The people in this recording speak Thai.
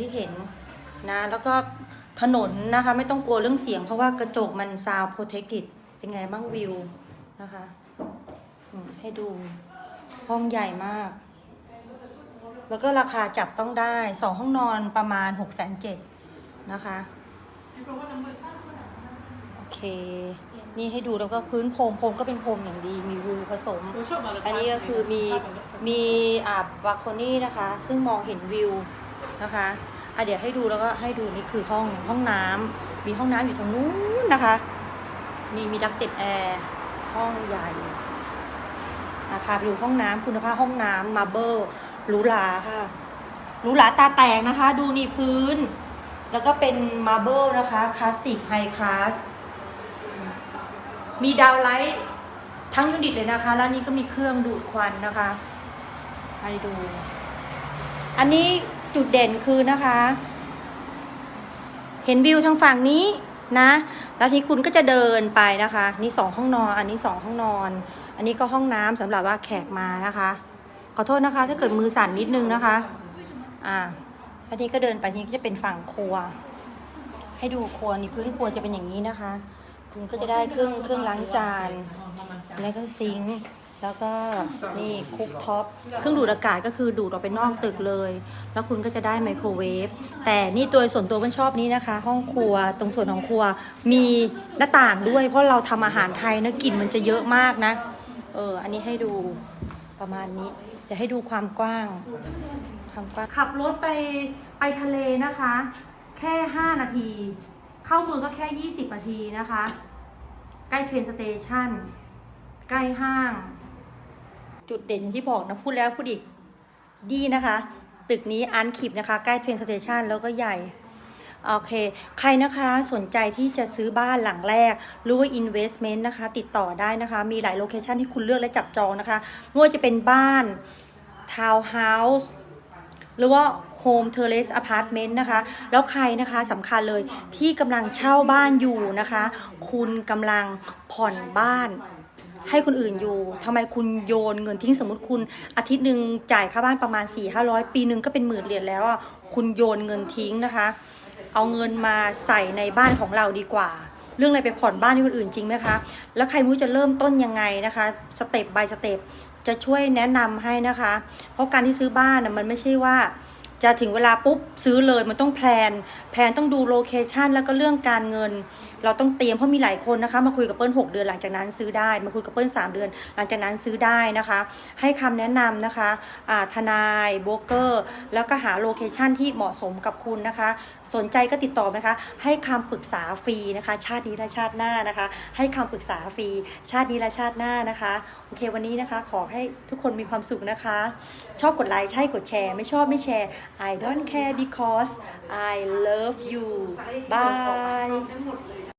ที่เห็นนะแล้วก็ถนนนะคะ ไม่ต้องกลัวเรื่องเสียง เพราะว่ากระจกมันซาวโปรเทคติดเป็นไงบ้างวิวนะคะอืมให้ดูห้องใหญ่มาก แล้วก็ราคาจับต้องได้สองห้องนอนประมาณ6กแสนเจ็ดนะคะโอเค นี่ให้ดูแล้วก็พื้นพรมพรมก็เป็นพรมอย่างดีมีรูผสม อันนี้ก็คือมีมีอ่าบาโคนี่นะคะ ซึ่งมองเห็นวิว นะคะอะเดี๋ยวให้ดูแล้วก็ให้ดูนี่คือห้องห้องน้ำมีห้องน้ำอยู่ทางนู้นนะคะ มีมีดักติดแอร์ห้องใหญ่อะพาไปดูห้องน้ำคุณภาพห้องน้ำมาเบิลหรูหราค่ะหรูหราตาแตกนะคะ ดูนี่พื้น แล้วก็เป็นมาเบิลนะคะคลาสสิกไฮคลาสมีดาวไลท์ทั้งยูนิตเลยนะคะ แล้วนี่ก็มีเครื่องดูดควันนะคะ ให้ดู อันนี้ จุดเด่นคือนะคะ เห็นวิวทางฝั่งนี้นะ แล้วที่คุณก็จะเดินไปนะคะ นี่สองห้องนอน อันนี้สองห้องนอน อันนี้ก็ห้องน้ำสำหรับว่าแขกมานะคะ ขอโทษนะคะ ถ้าเกิดมือสั่นนิดนึงนะคะ อ่าอันนี้ก็เดินไปนี่ก็จะเป็นฝั่งครัว ให้ดูครัวนี่พื้นครัวจะเป็นอย่างนี้นะคะ คุณก็จะได้เครื่องเครื่องล้างจาน แล้วก็ซิงค์ แล้วก็นี่คุกท็อปเครื่องดูดอากาศก็คือดูดออกไปนอกตึกเลย แล้วคุณก็จะได้ไมโครเวฟแต่นี่ตัวส่วนตัวมันชอบนี้นะคะ ห้องครัวตรงส่วนของครัวมีหน้าต่างด้วย เพราะเราทำอาหารไทยนะกลิ่นมันจะเยอะมากนะ เออ อันนี้ให้ดูประมาณนี้ จะให้ดูความกว้าง ความกว้างขับรถไปไปทะเลนะคะ แค่ 5 นาที เข้าเมืองก็แค่ 20 นาทีนะคะ ใกล้เทรนสเตชันใกล้ห้าง จุดเด่นอย่างที่บอกนะพูดแล้วพูดอีกดีนะคะ ตึกนี้อันคิปนะคะ ใกล้เทรนสเตชันแล้วก็ใหญ่โอเค ใครนะคะสนใจที่จะซื้อบ้านหลังแรก หรือว่า investment นะคะ ติดต่อได้นะคะ มีหลายโลเคชันที่คุณเลือกและจับจองนะคะไม่ว่าจะเป็นบ้านทาวน์เฮาส์หรือว่า Home Terrace Apartment นะคะ แล้วใครนะคะสำคัญเลยที่กำลังเช่าบ้านอยู่นะคะ คุณกำลังผ่อนบ้าน ให้คนอื่นอยู่ทำไมคุณโยนเงินทิ้งสมมติคุณอาทิตย์หนึ่งจ่ายค่าบ้านประมาณ4ี่ห้าร้อยปีหนึ่งก็เป็นหมื่นเหรียญแล้วอะคุณโยนเงินทิ้งนะคะ เอาเงินมาใส่ในบ้านของเราดีกว่า เรื่องอะไรไปผ่อนบ้านให้คนอื่นจริงไหมคะ แล้วใครม่รู้จะเริ่มต้นยังไงนะคะสเต็ป by สเต็ปจะช่วยแนะนำให้นะคะ เพราะการที่ซื้อบ้านน่ะมันไม่ใช่ว่าจะถึงเวลาปุ๊บซื้อเลยมันต้องแพลน แพลนต้องดูโลเคชันแล้วก็เรื่องการเงินเราต้องเตรียมเพราะมีหลายคนนะคะ มาคุยกับเปิ้ล6 เดือนหลังจากนั้นซื้อได้ มาคุยกับเปิ้ล3 เดือน หลังจากนั้นซื้อได้นะคะ ให้คำแนะนำนะคะอ่าทนายโบรกเกอร์ แล้วก็หาโลเคชันที่เหมาะสมกับคุณนะคะ สนใจก็ติดต่อนะคะ ให้คำปรึกษาฟรีนะคะ ชาตินี้และชาติหน้านะคะ ให้คำปรึกษาฟรีชาตินี้และชาติหน้านะคะ โอเควันนี้นะคะ ขอให้ทุกคนมีความสุขนะคะ ชอบกดไลค์ใช่กดแชร์ ไม่ชอบไม่แชร์ I don't care because I love you Bye.